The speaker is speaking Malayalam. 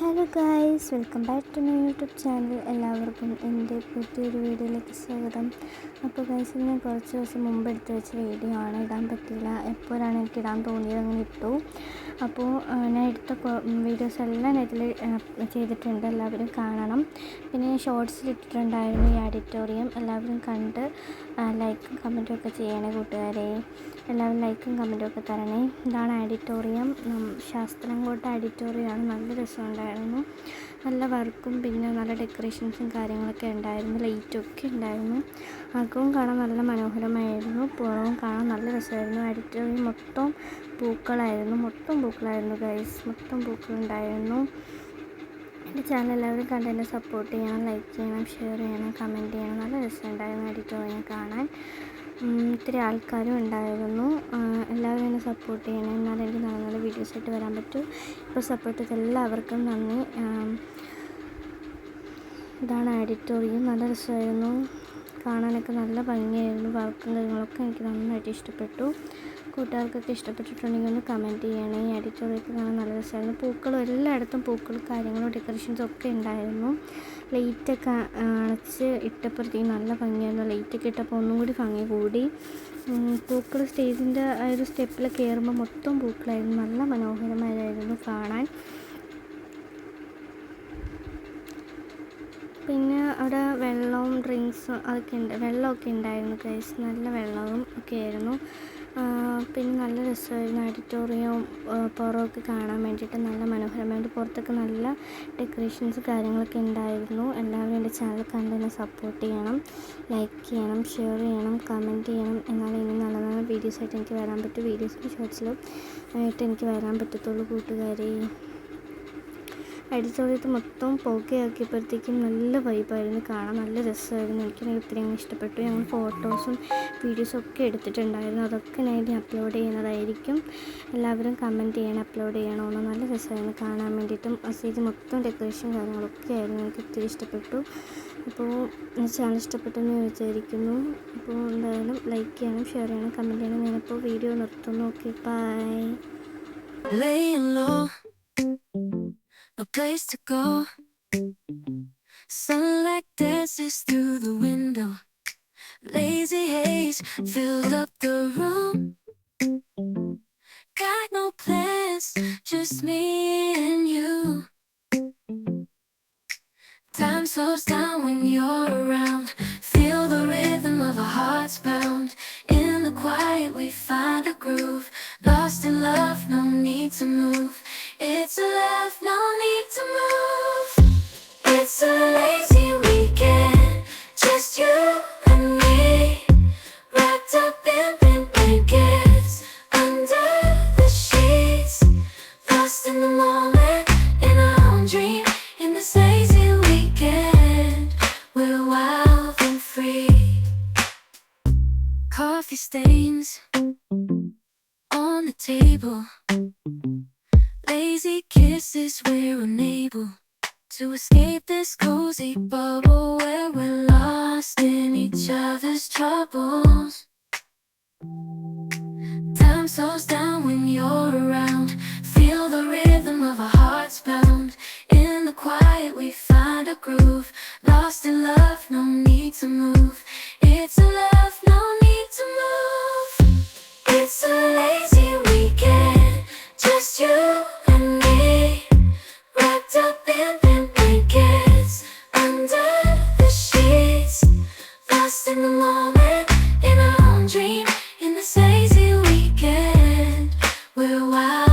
Hello guys welcome back to my YouTube channel എല്ലാവർക്കും എന്റെ പുതിയൊരു വീഡിയോയിലേക്ക് സ്വാഗതം. അപ്പോൾ ഗൈസ് ഞാൻ കുറച്ച് ദിവസം മുമ്പ് എടുത്ത് വെച്ച വീഡിയോ ആണ് ഇടാൻ പറ്റിയില്ല. എപ്പോഴാണ് എനിക്ക് ഇടാൻ തോന്നിയത് അങ്ങനെ ഇട്ടു. അപ്പോൾ ഞാൻ എടുത്ത വീഡിയോസ് എല്ലാം ഇതിൽ ചെയ്തിട്ടുണ്ട്. എല്ലാവരും കാണണം. പിന്നെ ഞാൻ ഷോർട്സിൽ ഇട്ടിട്ടുണ്ടായിരുന്നു ഈ ഓഡിറ്റോറിയം എല്ലാവരും കണ്ട് ലൈക്കും കമന്റും ഒക്കെ ചെയ്യണേ കൂട്ടുകാരെ. എല്ലാവരും ലൈക്കും കമന്റും ഒക്കെ തരണേ. ഇതാണ് ഓഡിറ്റോറിയം ശാസ്ത്രംകോട്ട ഓഡിറ്റോറിയമാണ് നല്ല രസമുണ്ടായിരുന്നു നല്ല വർക്കും പിന്നെ നല്ല ഡെക്കറേഷൻസും കാര്യങ്ങളൊക്കെ ഉണ്ടായിരുന്നു. ലൈറ്റും ഒക്കെ ഉണ്ടായിരുന്നു. അകവും കാണാൻ നല്ല മനോഹരമായിരുന്നു. പുറവും കാണാൻ നല്ല രസമായിരുന്നു. അഡിറ്റോറിയം മൊത്തം പൂക്കളായിരുന്നു. മൊത്തം പൂക്കളായിരുന്നു ഗൈസ് മൊത്തം പൂക്കളുണ്ടായിരുന്നു. എന്റെ ചാനൽ എല്ലാവരും കണ്ട് എന്നെ സപ്പോർട്ട് ചെയ്യണം ലൈക്ക് ചെയ്യണം ഷെയർ ചെയ്യണം കമന്റ് ചെയ്യണം. നല്ല രസമുണ്ടായിരുന്നു ഓഡിറ്റോറിയം കാണാൻ. ഉം, ഇത്തിരി ആൾക്കാരും ഉണ്ടായിരുന്നു. എല്ലാവരും എന്നെ സപ്പോർട്ട് ചെയ്യണം. എന്നാലും എനിക്ക് നല്ല നല്ല വീഡിയോസ് ആയിട്ട് വരാൻ പറ്റും. ഇപ്പോൾ സപ്പോർട്ട് ചെയ്ത എല്ലാവർക്കും നന്ദി. ഇതാണ് ഓഡിറ്റോറിയം നല്ല രസമായിരുന്നു. കാണാനൊക്കെ നല്ല ഭംഗിയായിരുന്നു. വർക്കും കാര്യങ്ങളൊക്കെ എനിക്ക് നന്നായിട്ട് ഇഷ്ടപ്പെട്ടു. കൂട്ടുകാർക്കൊക്കെ ഇഷ്ടപ്പെട്ടിട്ടുണ്ടെങ്കിൽ ഒന്ന് കമന്റ് ചെയ്യണേ. ഈ ഓഡിറ്റോറിയൊക്കെ കാണാൻ നല്ല രസമായിരുന്നു. പൂക്കളും എല്ലായിടത്തും പൂക്കളും കാര്യങ്ങളും ഡെക്കറേഷൻസും ഒക്കെ ഉണ്ടായിരുന്നു. ലൈറ്റൊക്കെ അണച്ച് ഇട്ടപ്പോഴത്തേക്കും നല്ല ഭംഗിയായിരുന്നു. ലൈറ്റൊക്കെ ഇട്ടപ്പോൾ ഒന്നും കൂടി ഭംഗി കൂടി. പൂക്കൾ സ്റ്റേജിന്റെ ആ ഒരു സ്റ്റെപ്പിൽ കയറുമ്പോൾ മൊത്തം പൂക്കളായിരുന്നു. നല്ല മനോഹരമായിരുന്നു കാണാൻ. പിന്നെ അവിടെ വെള്ളവും ഡ്രിങ്ക്സും അതൊക്കെ ഉണ്ട്. വെള്ളമൊക്കെ ഉണ്ടായിരുന്നു കഴിച്ച് നല്ല വെള്ളവും ഒക്കെ ആയിരുന്നു. പിന്നെ നല്ല രസമായിരുന്നു. ഓഡിറ്റോറിയവും പുറമൊക്കെ കാണാൻ വേണ്ടിയിട്ട് നല്ല മനോഹരമായിട്ട് പുറത്തൊക്കെ നല്ല ഡെക്കറേഷൻസ് കാര്യങ്ങളൊക്കെ ഉണ്ടായിരുന്നു. എല്ലാവരും എന്റെ ചാനൽ കണ്ട് എന്നെ സപ്പോർട്ട് ചെയ്യണം ലൈക്ക് ചെയ്യണം ഷെയർ ചെയ്യണം കമന്റ് ചെയ്യണം. എന്നാലേ ഇനി നല്ല നല്ല വീഡിയോസായിട്ട് എനിക്ക് വരാൻ പറ്റും. വീഡിയോസിലും ഷോർട്സിലും ആയിട്ട് എനിക്ക് വരാൻ പറ്റത്തുള്ളൂ കൂട്ടുകാരെ. അടിച്ചോളത്ത് മൊത്തം പുകയാക്കിയപ്പോഴത്തേക്കും നല്ല വൈബായിരുന്നു കാണാൻ നല്ല രസമായിരുന്നു. എനിക്ക് ഒത്തിരി അങ്ങ് ഇഷ്ടപ്പെട്ടു. ഞങ്ങൾ ഫോട്ടോസും വീഡിയോസും ഒക്കെ എടുത്തിട്ടുണ്ടായിരുന്നു. അതൊക്കെ ഞാൻ ഇനി അപ്ലോഡ് ചെയ്യുന്നതായിരിക്കും. എല്ലാവരും കമന്റ് ചെയ്യണം അപ്ലോഡ് ചെയ്യണമെന്ന് നല്ല രസമായിരുന്നു കാണാൻ വേണ്ടിയിട്ടും. ആ സ്റ്റേജ് മൊത്തം ഡെക്കറേഷൻ കാര്യങ്ങളൊക്കെ ആയിരുന്നു. എനിക്ക് ഒത്തിരി ഇഷ്ടപ്പെട്ടു. അപ്പോൾ ചാനൽ ഇഷ്ടപ്പെട്ടെന്ന് വിചാരിക്കുന്നു. അപ്പോൾ എന്തായാലും ലൈക്ക് ചെയ്യണം ഷെയർ ചെയ്യണം കമന്റ് ചെയ്യണം. ഞാനിപ്പോൾ വീഡിയോ നിർത്തുന്നു. Okay bye Laying low, no place to go. Mm. Sunlight dances through the window. Lazy haze filled up the room. Got no plans, just me and you. Time slows down when you're around. Feel the rhythm of our hearts pound. In the quiet, we find a groove. Lost in love, no need to move. It's a love, no need to move. It's a lazy weekend, just you and me. Wrapped up in pink blankets under the sheets. Lost in the moment, in our own dream. In this lazy weekend, we're wild and free. Coffee stains on the table. Lazy kisses, we're unable to escape this cozy bubble where we're lost in each other's troubles. Time slows down when you're around. Feel the rhythm of our hearts pound. In the quiet, we find a groove. Lost in love, no need to move. in the moment, in dream, in the lazy weekend. We're wild.